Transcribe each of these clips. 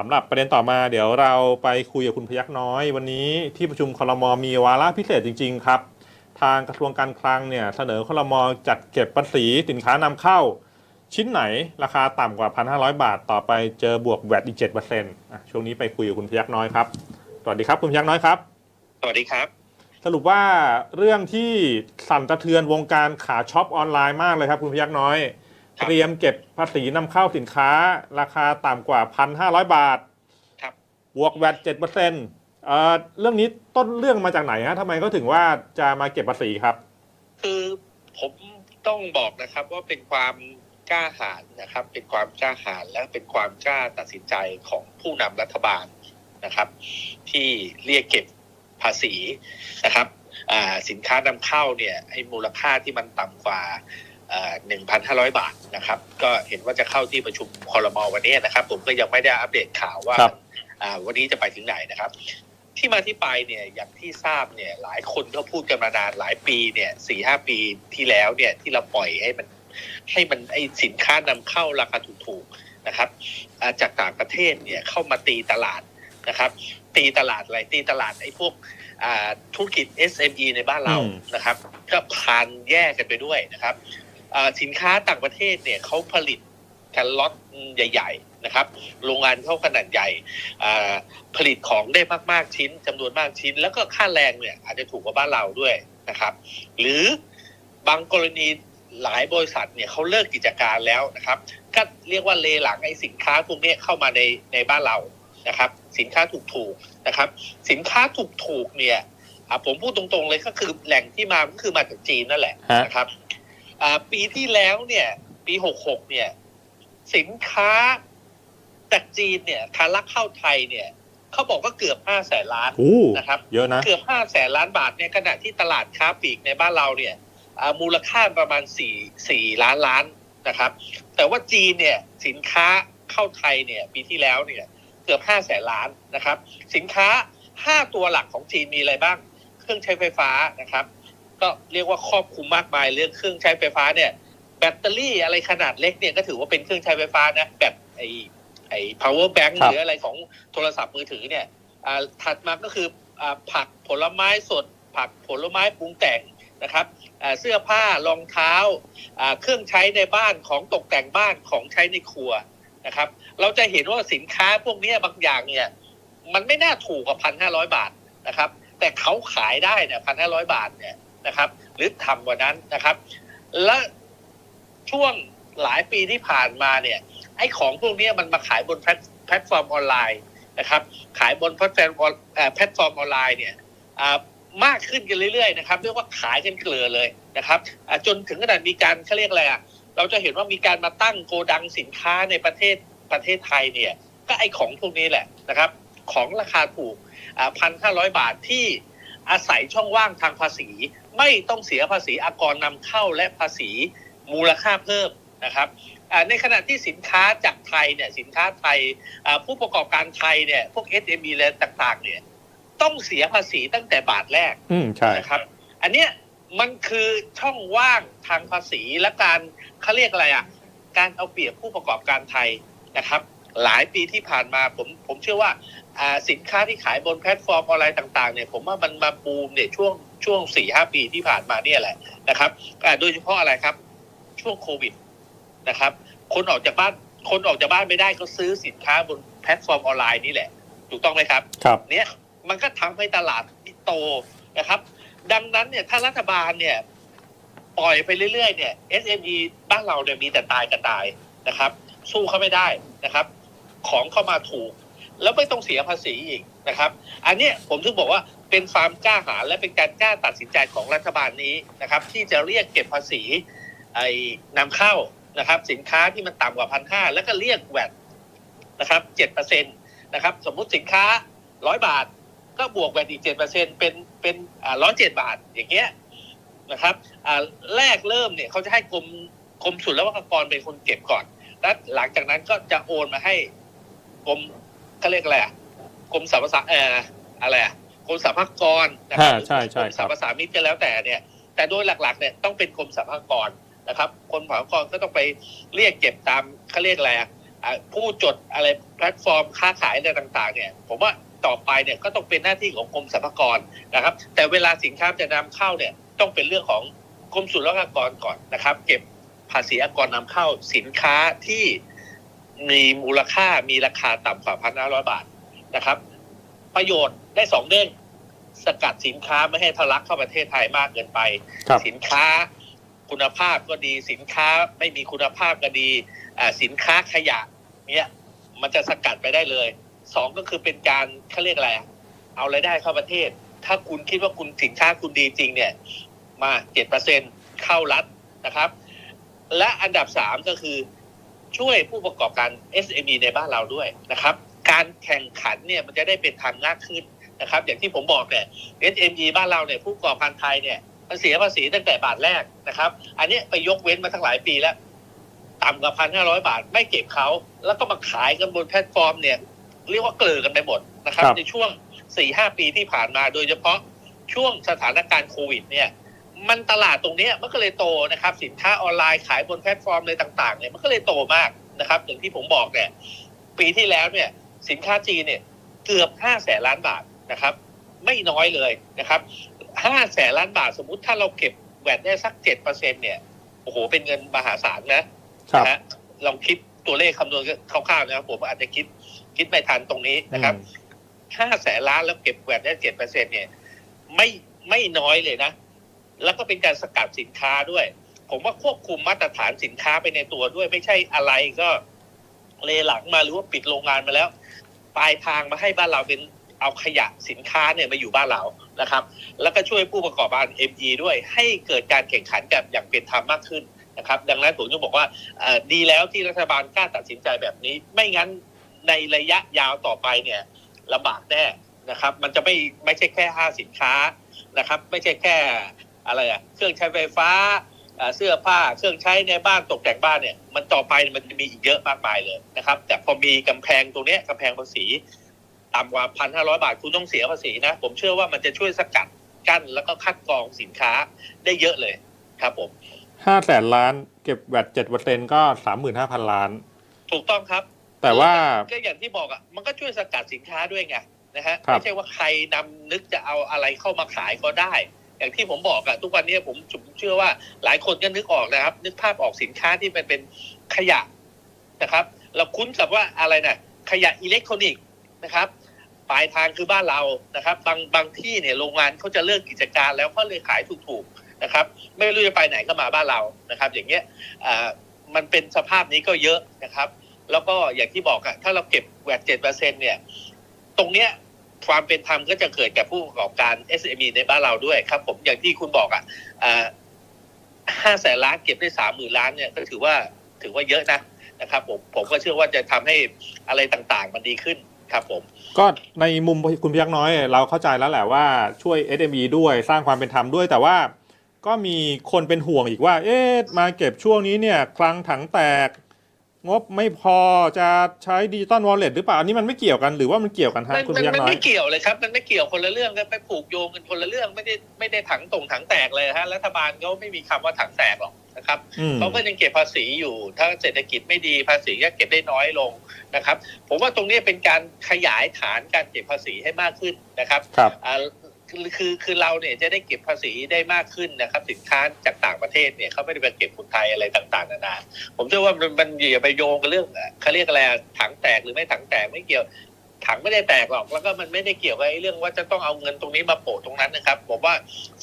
สำหรับประเด็นต่อมาเดี๋ยวเราไปคุยกับคุณพยักน้อย วันนี้ที่ประชุมคลมมีวาระพิเศษจริง ๆ ครับ ทางกระทรวงการคลังเนี่ยเสนอคลมจัดเก็บภาษีสินค้านำเข้า ชิ้นไหนราคาต่ำกว่า 1,500 บาท ต่อไปเจอบวกแวดอีก7%อะช่วงนี้ไปคุยกับคุณพยักน้อยครับสวัสดีครับคุณพยักน้อยครับสวัสดีครับ สรุปว่าเรื่องที่สั่นสะเทือนวงการขาช็อปออนไลน์มากเลยครับ คุณพยักน้อยครับ เตรียมเก็บภาษีนำเข้าสินค้า ราคาต่ำกว่า 1,500 บาทครับบวกแวด7%เอ่อเรื่องนี้ต้นเรื่องมาจากไหนฮะทำไมเขาถึงว่าจะมาเก็บภาษีครับ คือผมต้องบอกนะครับว่าเป็นความกล้าหาญนะครับ เป็นความกล้าหาญและเป็นความกล้าตัดสินใจของผู้นำรัฐบาลนะครับ ที่เรียกเก็บภาษีนะครับอ่าสินค้านำเข้าเนี่ยไอ้มูลค่าที่มันต่ำกว่า หนึ่งพันห้าร้อยบาทนะครับ ก็เห็นว่าจะเข้าที่ประชุมคอรมอวันนี้นะครับ ผมก็ยังไม่ได้อัปเดตข่าวว่าครับอ่าวันนี้จะไปถึงไหนนะครับ ที่มาที่ไปเนี่ยอย่างที่ทราบเนี่ยหลายคนก็พูดกันมานานหลายปีเนี่ยสี่ห้าปีที่แล้วเนี่ยที่เราปล่อยให้มันให้มันไอสินค้านำเข้าราคาถูกๆนะครับอ่าจากต่างประเทศเนี่ยเข้ามาตีตลาดนะครับ ตีตลาดอะไรตีตลาดไอ้พวกอ่าธุรกิจ SME ในบ้านเราอืมนะครับ ก็พานแยกกันไปด้วยนะครับอ่า สินค้าต่างประเทศเนี่ยเขาผลิตกันล็อตใหญ่ ๆ นะครับ โรงงานเขาขนาดใหญ่ ผลิตของได้มากๆชิ้นจำนวนมากชิ้น แล้วก็ค่าแรงเนี่ยอาจจะถูกกว่าบ้านเราด้วยนะครับ หรือบางกรณีหลายบริษัทเนี่ยเขาเลิกกิจการแล้วนะครับก็เรียกว่าเลหลังไอ้สินค้าพวกนี้เข้ามาในในบ้านเรานะครับ สินค้าถูกๆนะครับ สินค้าถูกๆเนี่ยผมพูดตรงๆเลยก็คือแหล่งที่มาก็คือมาจากจีนนั่นแหละนะครับ ปีที่แล้วเนี่ย ปีหกหกเนี่ย สินค้าจากจีนเนี่ยทะลักเข้าไทยเนี่ยเขาบอกว่าเกือบห้าแสนล้านอู้นะครับ เยอะนะเกือบห้าแสนล้านบาทเนี่ยขณะที่ตลาดค้าปลีกในบ้านเราเนี่ยอ่ามูลค่าประมาณสี่สี่ล้านล้านนะครับ แต่ว่าจีนเนี่ยสินค้าเข้าไทยเนี่ย ปีที่แล้วเนี่ย เกือบห้าแสนล้านนะครับ สินค้าห้าตัวหลักของจีนมีอะไรบ้าง เครื่องใช้ไฟฟ้านะครับ ก็เรียกว่าครอบคลุมมากมายเรื่องเครื่องใช้ไฟฟ้าเนี่ย แบตเตอรี่อะไรขนาดเล็กเนี่ยก็ถือว่าเป็นเครื่องใช้ไฟฟ้านะแบบไอไอ power bank ครัหบรืออะไรของโทรศัพท์มือถือเนี่ยอ่าถัดมาก็คืออ่าผักผลไม้สด ผักผลไม้ปรุงแต่งนะครับอ่าเสื้อผ้ารองเท้าอ่าเครื่องใช้ในบ้านของตกแต่งบ้านของใช้ในครัวนะครับ เราจะเห็นว่าสินค้าพวกเนี้ยบางอย่างเนี่ย มันไม่น่าถูกกว่าพันห้าร้อยบาทนะครับ แต่เขาขายได้เนี่ยพันห้าร้อยบาทเนี่ย นะครับ หรือทำกว่านั้นนะครับ และช่วงหลายปีที่ผ่านมาเนี่ย ไอ้ของพวกนี้มันมาขายบนแพลตฟอร์มออนไลน์นะครับ ขายบนแพลตฟอร์มออนเอ่อแพลตฟอร์มออนไลน์เนี่ยมากขึ้นกันเรื่อยๆนะครับเรียกว่าขายกันเกลือเลยนะครับจนถึงขนาดมีการเขาเรียกอะไรอะเราจะเห็นว่ามีการมาตั้งโกดังสินค้าในประเทศประเทศไทยเนี่ย ก็ไอ้ของพวกนี้แหละนะครับ ของราคาถูกพันห้าร้อยบาทที่ อาศัยช่องว่างทางภาษี ไม่ต้องเสียภาษีอากรนำเข้าและภาษีมูลค่าเพิ่มนะครับอ่าในขณะที่สินค้าจากไทยเนี่ยสินค้าไทยอ่าผู้ประกอบการไทยเนี่ยพวก SME อะไรต่างๆเนี่ยต้องเสียภาษีตั้งแต่บาทแรกอืมใช่นะครับ อันเนี้ยมันคือช่องว่างทางภาษีและการเขาเรียกอะไรอะการเอาเปรียบผู้ประกอบการไทยนะครับ หลายปีที่ผ่านมาผมผมเชื่อว่าอ่า สินค้าที่ขายบนแพลตฟอร์มออนไลน์ต่างๆเนี่ยผมว่ามันมาบูมเนี่ยช่วงช่วงสี่ห้าปีที่ผ่านมาเนี่ยแหละนะครับอ่าโดยเฉพาะอะไรครับ ช่วงโควิดนะครับ คนออกจากบ้านคนออกจากบ้านไม่ได้ก็ซื้อสินค้าบนแพลตฟอร์มออนไลน์นี่แหละ ถูกต้องไหมครับครับเนี่ยมันก็ทำให้ตลาดโตนะครับ ดังนั้นเนี่ยถ้ารัฐบาลเนี่ยปล่อยไปเรื่อยๆเนี่ย SME บ้านเราเนี่ยมีแต่ตายกระตายนะครับ สู้เขาไม่ได้นะครับ ของเข้ามาถูก แล้วไม่ต้องเสียภาษีอีกนะครับ อันนี้ผมถึงบอกว่าเป็นความกล้าหาญและเป็นการกล้าตัดสินใจของรัฐบาลนี้นะครับ ที่จะเรียกเก็บภาษีไอ้นำเข้านะครับ สินค้าที่มันต่ำกว่าพันห้าแล้วก็เรียกแวดนะครับเจ็ดเปอร์เซ็นตนะครับ สมมุติสินค้าร้อยบาท ก็บวกแวดอีกเจ็ดเปอร์เซ็นเป็นเป็นร้อยเจ็ดบาทอย่างเงี้ยนะครับอ่าแรกเริ่มเนี่ยเขาจะให้กรมกรมศุลกากรเป็นคนเก็บก่อนแล้วหลังจากนั้นก็จะโอนมาให้กรม เขาเรียกอะไรอะกรมสรรพสาเอ่ออะไรอะกรมสรรพากรนะครัอ่าใช่ใช่กรมคสรรับรพสามิตก็แล้วแต่เนี่ย แต่โดยหลักๆเนี่ยต้องเป็นกรมสรรพากรนะครับกรมสรรพากรก็ต้องไปเรียกเก็บตามเขาเรียกอะไรอะอ่าผู้จดอะไรแพลตฟอร์มค้าขายอะไรต่าง ๆ เนี่ย ผมว่าต่อไปเนี่ยก็ต้องเป็นหน้าที่ของกรมสรรพากรนะครับ แต่เวลาสินค้าจะนำเข้าเนี่ยต้องเป็นเรื่องของกรมศุลกากรก่อนนะครับ เก็บภาษีอากรนำเข้าสินค้าที่ มีมูลค่ามีราคาต่ำกว่าพันห้าร้อยบาทนะครับ ประโยชน์ได้สองเด้งสกัดสินค้าไม่ให้ทะลักเข้าประเทศไทยมากเกินไป ครับสินค้าคุณภาพก็ดี สินค้าไม่มีคุณภาพก็ดีอ่าสินค้าขยะเนี่ยมันจะสกัดไปได้เลยสองก็คือเป็นการเขาเรียกอะไรอะเอารายได้เข้าประเทศ ถ้าคุณคิดว่าคุณสินค้าคุณดีจริงเนี่ย มาเจ็ดเปอร์เซ็นเข้ารัฐนะครับ และอันดับสามก็คือ ช่วยผู้ประกอบการ SME ในบ้านเราด้วยนะครับ การแข่งขันเนี่ยมันจะได้เป็นทางมากขึ้นนะครับ อย่างที่ผมบอกเนี่ย SME บ้านเราเนี่ยผู้ประกอบการไทยเนี่ยมันเสียภาษีตั้งแต่บาทแรกนะครับ อันเนี้ยไปยกเว้นมาทั้งหลายปีแล้ว ต่ำกว่าพันห้าร้อยบาทไม่เก็บเขา แล้วก็มาขายกันบนแพลตฟอร์มเนี่ย เรียกว่าเกลือกันไปหมดนะครับครับในช่วงสี่ห้าปีที่ผ่านมาโดยเฉพาะช่วงสถานการณ์โควิดเนี่ย มันตลาดตรงเนี้ยมันก็เลยโตนะครับ สินค้าออนไลน์ขายบนแพลตฟอร์มอะไรต่างๆเนี่ยมันก็เลยโตมากนะครับ อย่างที่ผมบอกเนี่ยปีที่แล้วเนี่ย สินค้าจีนเนี่ยเกือบห้าแสนล้านบาทนะครับ ไม่น้อยเลยนะครับห้าแสนล้านบาทสมมุติถ้าเราเก็บแวดได้สักเจ็ดเปอร์เซ็นเนี่ยโอ้โหเป็นเงินมหาศาลนะครับนะฮะลองคิดตัวเลขคำนวณคร่าวๆนะครับผมอาจจะคิดคิดไม่ทันตรงนี้นะครับอืมห้าแสนล้านแล้วเก็บแวดได้เจ็ดเปอร์เซ็นเนี่ยไม่ไม่น้อยเลยนะ แล้วก็เป็นการสกัดสินค้าด้วย ผมว่าควบคุมมาตรฐานสินค้าไปในตัวด้วย ไม่ใช่อะไรก็เลหลังมาหรือว่าปิดโรงงานมาแล้ว ปลายทางมาให้บ้านเราเป็นเอาขยะสินค้าเนี่ยมาอยู่บ้านเรานะครับ แล้วก็ช่วยผู้ประกอบการ ME ด้วย ให้เกิดการแข่งขันกันอย่างเป็นธรรมมากขึ้นนะครับ ดังนั้นผมจะบอกว่าดีแล้วที่รัฐบาลกล้าตัดสินใจแบบนี้ ไม่งั้นในระยะยาวต่อไปเนี่ยลำบากแน่นะครับ มันจะไม่ไม่ใช่แค่ห้าสินค้านะครับ ไม่ใช่แค่ อะไรอะเครื่องใช้ไฟฟ้าเอ่อเสื้อผ้าเครื่องใช้ในบ้านตกแต่งบ้านเนี่ย มันต่อไปมันจะมีอีกเยอะมากมายเลยนะครับ แต่พอมีกำแพงตรงเนี้ยกำแพงภาษีต่ำกว่าพันห้าร้อยบาทคุณต้องเสียภาษีนะ ผมเชื่อว่ามันจะช่วยสกัดกั้นแล้วก็คัดกรองสินค้าได้เยอะเลยครับผมห้าแสนล้านเก็บแวดเจ็ดเปอร์เซ็นก็สามหมื่นห้าพันล้าน ถูกต้องครับ แต่ว่าก็อย่างที่บอกอะมันก็ช่วยสกัดสินค้าด้วยไงนะฮะครับไม่ใช่ว่าใครนำนึกจะเอาอะไรเข้ามาขายก็ได้ อย่างที่ผมบอกอะทุกวันนี้ผมผมเชื่อว่าหลายคนก็นึกออกนะครับ นึกภาพออกสินค้าที่มันเป็นขยะนะครับ เราคุ้นกับว่าอะไรนะขยะอิเล็กทรอนิกส์นะครับปลายทางคือบ้านเรานะครับ บางบางที่เนี่ยโรงงานเขาจะเลิกกิจการแล้วเขาเลยขายถูกๆนะครับ ไม่รู้จะไปไหนก็มาบ้านเรานะครับ อย่างเงี้ยอ่ามันเป็นสภาพนี้ก็เยอะนะครับ แล้วก็อย่างที่บอกอะถ้าเราเก็บแวดเจ็ดเปอร์เซ็นเนี่ย ตรงเนี้ย ความเป็นธรรมก็จะเกิดแกับผู้ประกอบการ SME ในบ้านเราด้วยครับ ผมอย่างที่คุณบอกอะห้าแสนล้านเก็บได้สามหมื่นล้านเนี่ยก็ถือว่าถือว่าเยอะนะนะครับผมผมก็เชื่อว่าจะทำให้อะไรต่างๆ มันดีขึ้นครับผม ก็ในมุมคุณพยักน้อย เราเข้าใจแล้วแหละว่าช่วย SME ด้วยสร้างความเป็นธรรมด้วยแต่ว่าก็มีคนเป็นห่วงอีกว่า เอ๊ะมาเก็บช่วงนี้เนี่ยคลังถังแตก งบไม่พอจะใช้ดิจิตอลวอลเล็ตหรือเปล่าอันนี้มันไม่เกี่ยวกันหรือว่ามันเกี่ยวกันฮะมันคุณมัพนยักมันน้อยไม่เกี่ยวเลยครับมันไม่เกี่ยวคนละเรื่องกันไปผูกโยงกันคนละเรื่องไม่ได้ไม่ได้ถังตรงถังแตกเลยฮะรัฐบาลเขาไม่มีคำว่าถังแตกหรอกนะครับอืมเขาก็ยังเก็บภาษีอยู่ ถ้าเศรษฐกิจไม่ดีภาษีก็เก็บได้น้อยลงนะครับ ผมว่าตรงนี้เป็นการขยายฐานการเก็บภาษีให้มากขึ้นนะครับครับอ่า คือคือคือเราเนี่ยจะได้เก็บภาษีได้มากขึ้นนะครับ สินค้าจากต่างประเทศเนี่ยเขาไม่ได้ไปเก็บคนไทยอะไรต่างๆนานาผมเชื่อว่ามันมันอย่าไปโยงกับเรื่องเขาเรียกอะไรถังแตกหรือไม่ถังแตกไม่เกี่ยว ถังไม่ได้แตกหรอกแล้วก็มันไม่ได้เกี่ยวกับเรื่องว่าจะต้องเอาเงินตรงนี้มาโปะตรงนั้นนะครับผมว่า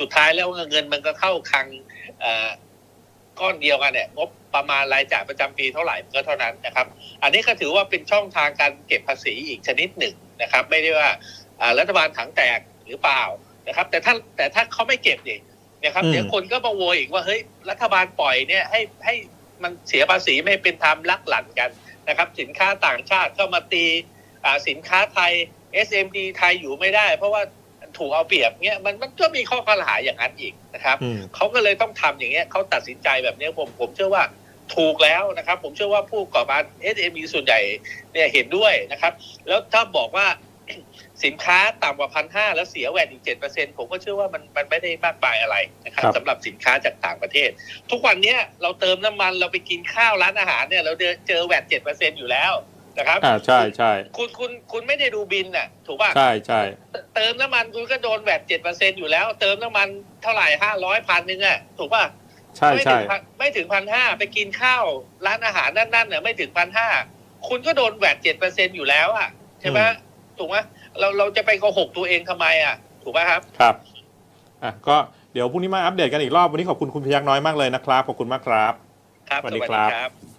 สุดท้ายแล้วเงินมันก็เข้าคลังก้อนเดียวกันเนี่ยงบประมาณรายจ่ายประจำปีเท่าไหร่ก็เท่านั้นนะครับ อันนี้ก็ถือว่าเป็นช่องทางการเก็บภาษีอีกชนิดหนึ่งนะครับ ไม่ได้ว่ารัฐบาลถังแตก หรือเปล่านะครับ แต่ถ้าแต่ถ้าเขาไม่เก็บเนี่ยนะครับอืมเดี๋ยวคนก็มาโวยอีกว่าเฮ้ยรัฐบาลปล่อยเนี่ยให้ให้มันเสียภาษีไม่เป็นธรรมลักหลั่นกันนะครับ สินค้าต่างชาติเข้ามาตีอ่าสินค้าไทย SMD ไทยอยู่ไม่ได้ เพราะว่าถูกเอาเปรียบเงี้ยมันมันก็มีข้อกล่าวหาอย่างนั้นอีกนะครับอืมเขาก็เลยต้องทำอย่างเงี้ยเขาตัดสินใจแบบเนี้ยผมผมเชื่อว่าถูกแล้วนะครับ ผมเชื่อว่าผู้ประกอบการ SME ส่วนใหญ่เนี่ยเห็นด้วยนะครับ แล้วถ้าบอกว่า สินค้าต่ำกว่าพันห้าแล้วเสียแวดอีกเจ็ดเปอร์เซ็นผมก็เชื่อว่ามันมันไม่ได้มากมายอะไรนะครับครับสำหรับสินค้าจากต่างประเทศ ทุกวันเนี้ยเราเติมน้ำมันเราไปกินข้าวร้านอาหารเนี่ยเราเจอเจอแวดเจ็ดเปอร์เซ็นอยู่แล้วนะครับอ่าใช่ใช่คุณคุณคุณไม่ได้ดูบินน่ะ ถูกป่ะใช่ใช่เติมน้ำมันคุณก็โดนแวดเจ็ดเปอร์เซ็นอยู่แล้ว เติมน้ำมันเท่าไหร่ห้าร้อยพันหนึ่งอะถูกป่ะใช่ไม่ใช่ถึงพันไม่ถึงพันห้าไปกินข้าวร้านอาหารนั่นๆเนี่ยไม่ถึงพันห้าคุณก็โดนแวดเจ็ดเปอร์เซ็นอยู่แล้วอะใช่ไหม ถูกไหมเราเราจะไปโกหกตัวเองทำไมอะ ถูกไหมครับ ครับอะก็เดี๋ยวพรุ่งนี้มาอัปเดตกันอีกรอบ วันนี้ขอบคุณคุณพยักน้อยมากเลยนะครับ ขอบคุณมากครับ ครับ สวัสดีครับครับ